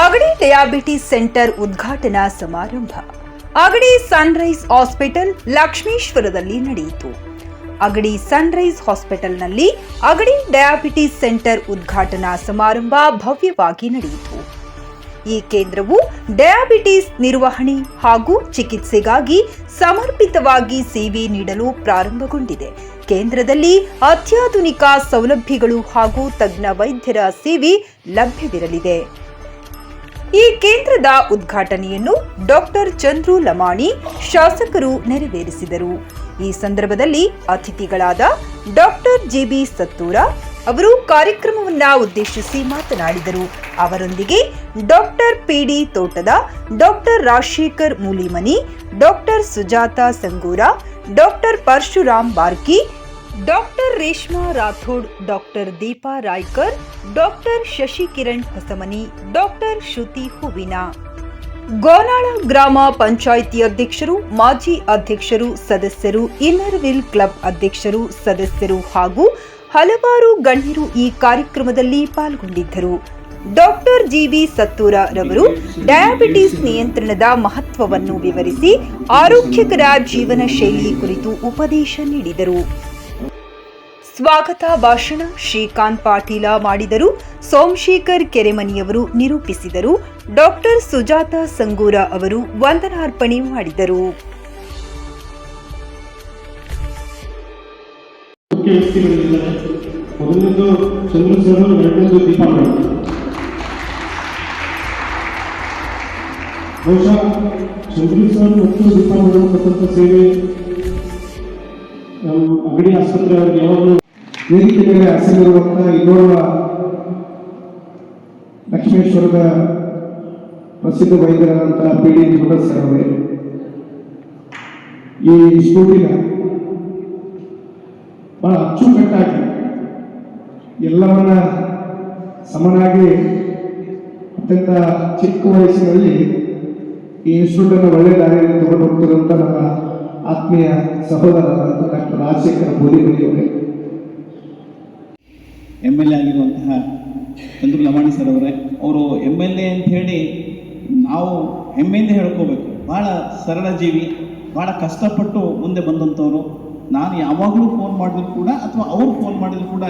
Agadi diabetes centre ಉದ್ಘಾಟನಾ ಸಮಾರಂಭ. Agadi Sunrise hospital ಲಕ್ಷ್ಮೀಶ್ವರದಲ್ಲಿ ನಡೆಯಿತು. ಅಗಡಿ ಸನ್ರೈಸ್ ಹಾಸ್ಪಿಟಲ್ನಲ್ಲಿ ಅಗಡಿ ಡಯಾಬಿಟಿಸ್ ಸೆಂಟರ್ ಉದ್ಘಾಟನಾ ಸಮಾರಂಭ ಭವ್ಯವಾಗಿ ನಡೆಯಿತು. ಈ ಕೇಂದ್ರವು ಡಯಾಬಿಟಿಸ್ ನಿರ್ವಹಣೆ ಹಾಗೂ ಚಿಕಿತ್ಸೆಗಾಗಿ ಸಮರ್ಪಿತವಾಗಿ ಸೇವೆ ನೀಡಲು ಪ್ರಾರಂಭಗೊಂಡಿದೆ. ಕೇಂದ್ರದಲ್ಲಿ ಅತ್ಯಾಧುನಿಕ ಸೌಲಭ್ಯಗಳು ಹಾಗೂ ತಜ್ಞ ವೈದ್ಯರ ಸೇವೆ ಲಭ್ಯವಿರಲಿದೆ. ಈ ಕೇಂದ್ರದ ಉದ್ಘಾಟನೆಯನ್ನು ಡಾಕ್ಟರ್ ಚಂದ್ರು ಲಮಾಣಿ ಶಾಸಕರು ನೆರವೇರಿಸಿದರು. ಈ ಸಂದರ್ಭದಲ್ಲಿ ಅತಿಥಿಗಳಾದ ಡಾಕ್ಟರ್ ಜಿಬಿ ಸತ್ತೂರ ಅವರು ಕಾರ್ಯಕ್ರಮವನ್ನ ಉದ್ದೇಶಿಸಿ ಮಾತನಾಡಿದರು. ಅವರೊಂದಿಗೆ doctor PD Thotad doctor Rajashekhar Mulimani, doctor Sujata Sangur, doctor Parashuram Barki doctor Reshma Rathod, doctor Deepa Raikar, doctor Shashikiran Hosamani, doctor Shruti Hoovina. Gonal ಗ್ರಾಮ ಪಂಚಾಯಿತಿ ಅಧ್ಯಕ್ಷರು, ಮಾಜಿ ಅಧ್ಯಕ್ಷರು, ಸದಸ್ಯರು ಇನ್ನರ್ ವಿಲ್ ಕ್ಲಬ್ ಅಧ್ಯಕ್ಷರು, ಸದಸ್ಯರು ಹಾಗೂ ಹಲವಾರು ಗಣ್ಯರು ಈ ಕಾರ್ಯಕ್ರಮದಲ್ಲಿ ಪಾಲ್ಗೊಂಡಿದ್ದರು. ಡಾಕ್ಟರ್ ಜಿವಿ ಸತ್ತೂರ ರವರು ಡಯಾಬಿಟಿಸ್ ನಿಯಂತ್ರಣದ ಮಹತ್ವವನ್ನು ವಿವರಿಸಿ ಆರೋಗ್ಯಕರ ಜೀವನ ಶೈಲಿ ಕುರಿತು ಉಪದೇಶ ನೀಡಿದರು. ಸ್ವಾಗತ ಭಾಷಣ ಶ್ರೀಕಾಂತ್ ಪಾಟೀಲ ಮಾಡಿದರು. ಸೋಮಶೇಖರ್ ಕೆರೆಮನಿಯವರು ನಿರೂಪಿಸಿದರು. ಡಾಕ್ಟರ್ ಸುಜಾತ ಸಂಗೂರ ಅವರು ವಂದನಾರ್ಪಣೆ ಮಾಡಿದರು. ದೀಪಾ ಸೇವೆ ಅಂಗಡಿ ಆಸ್ಪತ್ರೆ ಅವರಿಗೆ ಯಾವಾಗಲೂ ವೇದಿಕೆ ಮೇಲೆ ಹಸಿರುವಂತಹ ಇನ್ನೋರ್ವ ಲಕ್ಷ್ಮೇಶ್ವರದ ಪ್ರಸಿದ್ಧ ವೈದ್ಯರಾದಂತಹ ಪಿ ಡಿ ಅವರೇ. ಈ ಸ್ಕೂಟಿನ ಬಹಳ ಅಚ್ಚುಕಟ್ಟಾಗಿ ಎಲ್ಲವನ್ನ ಸಮನಾಗಿ ಅತ್ಯಂತ ಚಿಕ್ಕ ವಯಸ್ಸಿನಲ್ಲಿ ಈ ಇನ್ಸ್ಟಿಟ್ಯೂಟ್ ಅನ್ನು ಒಳ್ಳೆ ದಾರಿಯಲ್ಲಿ ತಗೊಂಡು ಹೋಗ್ತಿರುವಂತ ನಮ್ಮ ಆತ್ಮೀಯ ಸಹೋದರರಾದಂತಹ ಡಾಕ್ಟರ್ ರಾಜಶೇಖರ ಬೋದಿಮನಿ ಅವರೇ ಎಂ ಎಲ್ ಎ ಆಗಿರುವಂತಹ ಚಂದ್ರು ಲಮಾಣಿ ಸರ್ ಅವರೇ, ಅವರು ಎಂ ಎಲ್ ಎ ಅಂತ ಹೇಳಿ ನಾವು ಹೆಮ್ಮೆಯಿಂದ ಹೇಳ್ಕೋಬೇಕು. ಭಾಳ ಸರಳ ಜೀವಿ ಭಾಳ ಕಷ್ಟಪಟ್ಟು ಮುಂದೆ ಬಂದಂಥವ್ರು. ನಾನು ಯಾವಾಗಲೂ ಫೋನ್ ಮಾಡಿದ್ರು ಕೂಡ ಅಥವಾ ಅವ್ರು ಫೋನ್ ಮಾಡಿದ್ರು ಕೂಡ